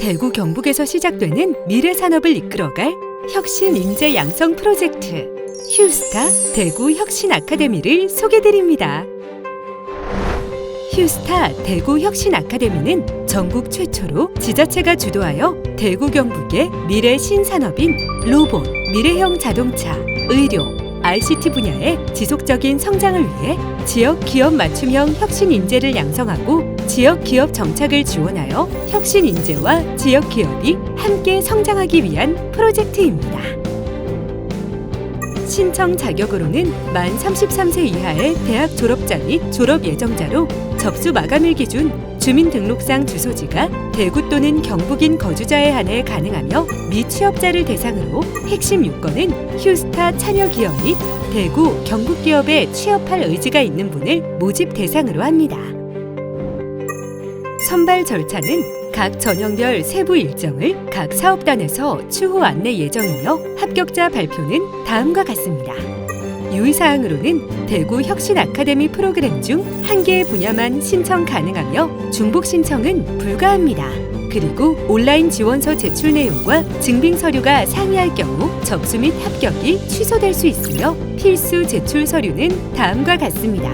대구 경북에서 시작되는 미래 산업을 이끌어갈 혁신 인재 양성 프로젝트 휴스타 대구 혁신 아카데미를 소개드립니다. 휴스타 대구 혁신 아카데미는 전국 최초로 지자체가 주도하여 대구 경북의 미래 신산업인 로봇, 미래형 자동차, 의료, ICT 분야의 지속적인 성장을 위해 지역 기업 맞춤형 혁신 인재를 양성하고 지역 기업 정착을 지원하여 혁신 인재와 지역 기업이 함께 성장하기 위한 프로젝트입니다. 신청 자격으로는 만 33세 이하의 대학 졸업자 및 졸업 예정자로 접수 마감일 기준 주민등록상 주소지가 대구 또는 경북인 거주자에 한해 가능하며 미취업자를 대상으로 핵심 요건은 휴스타 참여 기업 및 대구, 경북 기업에 취업할 의지가 있는 분을 모집 대상으로 합니다. 선발 절차는 각 전형별 세부 일정을 각 사업단에서 추후 안내 예정이며 합격자 발표는 다음과 같습니다. 유의사항으로는 대구 혁신 아카데미 프로그램 중 한 개의 분야만 신청 가능하며 중복 신청은 불가합니다. 그리고 온라인 지원서 제출 내용과 증빙 서류가 상이할 경우 접수 및 합격이 취소될 수 있으며 필수 제출 서류는 다음과 같습니다.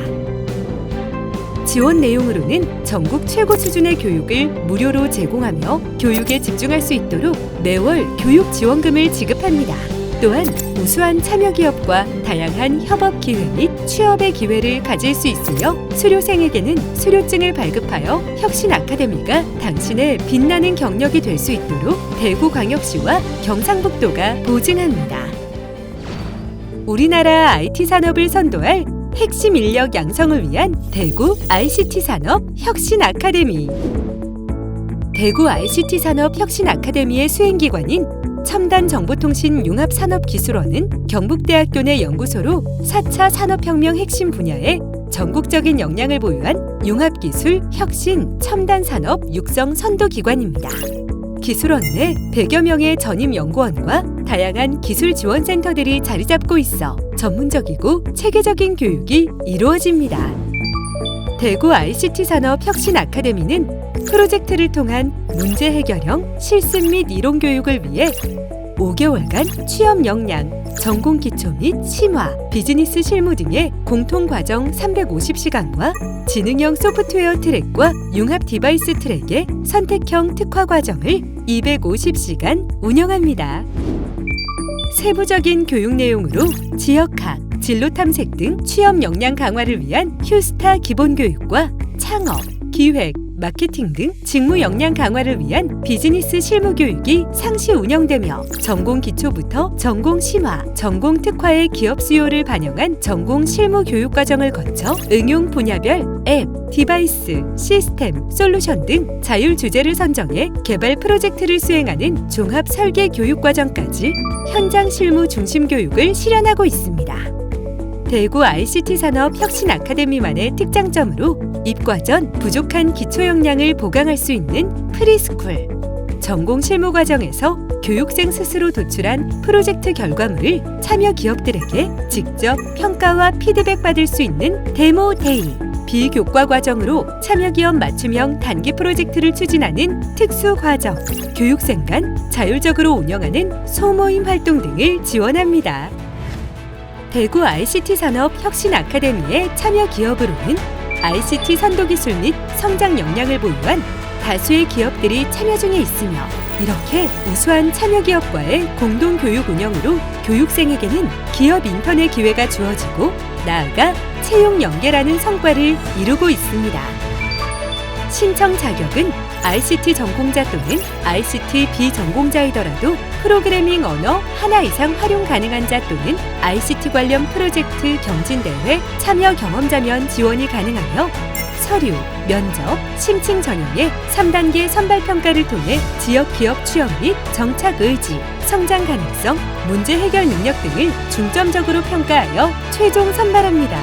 지원 내용으로는 전국 최고 수준의 교육을 무료로 제공하며 교육에 집중할 수 있도록 매월 교육 지원금을 지급합니다. 또한 우수한 참여 기업과 다양한 협업 기회 및 취업의 기회를 가질 수 있으며 수료생에게는 수료증을 발급하여 혁신 아카데미가 당신의 빛나는 경력이 될 수 있도록 대구광역시와 경상북도가 보증합니다. 우리나라 IT 산업을 선도할 핵심 인력 양성을 위한 대구 ICT 산업 혁신 아카데미. 대구 ICT 산업 혁신 아카데미의 수행기관인 첨단 정보통신 융합산업기술원은 경북대학교 내 연구소로 4차 산업혁명 핵심 분야에 전국적인 역량을 보유한 융합기술, 혁신, 첨단 산업 육성 선도 기관입니다. 기술원 내 100여 명의 전임 연구원과 다양한 기술 지원 센터들이 자리 잡고 있어 전문적이고 체계적인 교육이 이루어집니다. 대구 ICT 산업 혁신 아카데미는 프로젝트를 통한 문제 해결형 실습 및 이론 교육을 위해 5개월간 취업 역량, 전공 기초 및 심화, 비즈니스 실무 등의 공통 과정 350시간과 지능형 소프트웨어 트랙과 융합 디바이스 트랙의 선택형 특화 과정을 250시간 운영합니다. 세부적인 교육 내용으로 지역학, 진로 탐색 등 취업 역량 강화를 위한 휴스타 기본 교육과 창업, 기획, 마케팅 등 직무 역량 강화를 위한 비즈니스 실무 교육이 상시 운영되며 전공 기초부터 전공 심화, 전공 특화의 기업 수요를 반영한 전공 실무 교육 과정을 거쳐 응용 분야별 앱, 디바이스, 시스템, 솔루션 등 자율 주제를 선정해 개발 프로젝트를 수행하는 종합 설계 교육 과정까지 현장 실무 중심 교육을 실현하고 있습니다. 대구 ICT 산업 혁신 아카데미만의 특장점으로 입과 전 부족한 기초 역량을 보강할 수 있는 프리스쿨, 전공 실무 과정에서 교육생 스스로 도출한 프로젝트 결과물을 참여 기업들에게 직접 평가와 피드백 받을 수 있는 데모 데이, 비교과 과정으로 참여 기업 맞춤형 단기 프로젝트를 추진하는 특수 과정, 교육생 간 자율적으로 운영하는 소모임 활동 등을 지원합니다. 대구 ICT 산업 혁신 아카데미의 참여 기업으로는 ICT 선도 기술 및 성장 역량을 보유한 다수의 기업들이 참여 중에 있으며 이렇게 우수한 참여 기업과의 공동 교육 운영으로 교육생에게는 기업 인턴의 기회가 주어지고 나아가 채용 연계라는 성과를 이루고 있습니다. 신청 자격은 ICT 전공자 또는 ICT 비전공자이더라도 프로그래밍 언어 하나 이상 활용 가능한 자 또는 ICT 관련 프로젝트 경진대회 참여 경험자면 지원이 가능하며 서류, 면접, 심층 전형의 3단계 선발 평가를 통해 지역 기업 취업 및 정착 의지, 성장 가능성, 문제 해결 능력 등을 중점적으로 평가하여 최종 선발합니다.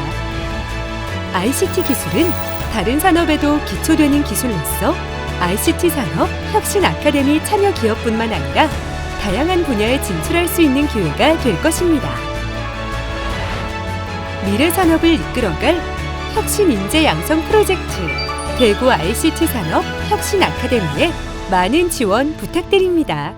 ICT 기술은 다른 산업에도 기초되는 기술로서 ICT 산업 혁신 아카데미 참여 기업뿐만 아니라 다양한 분야에 진출할 수 있는 기회가 될 것입니다. 미래 산업을 이끌어갈 혁신 인재 양성 프로젝트 대구 ICT 산업 혁신 아카데미에 많은 지원 부탁드립니다.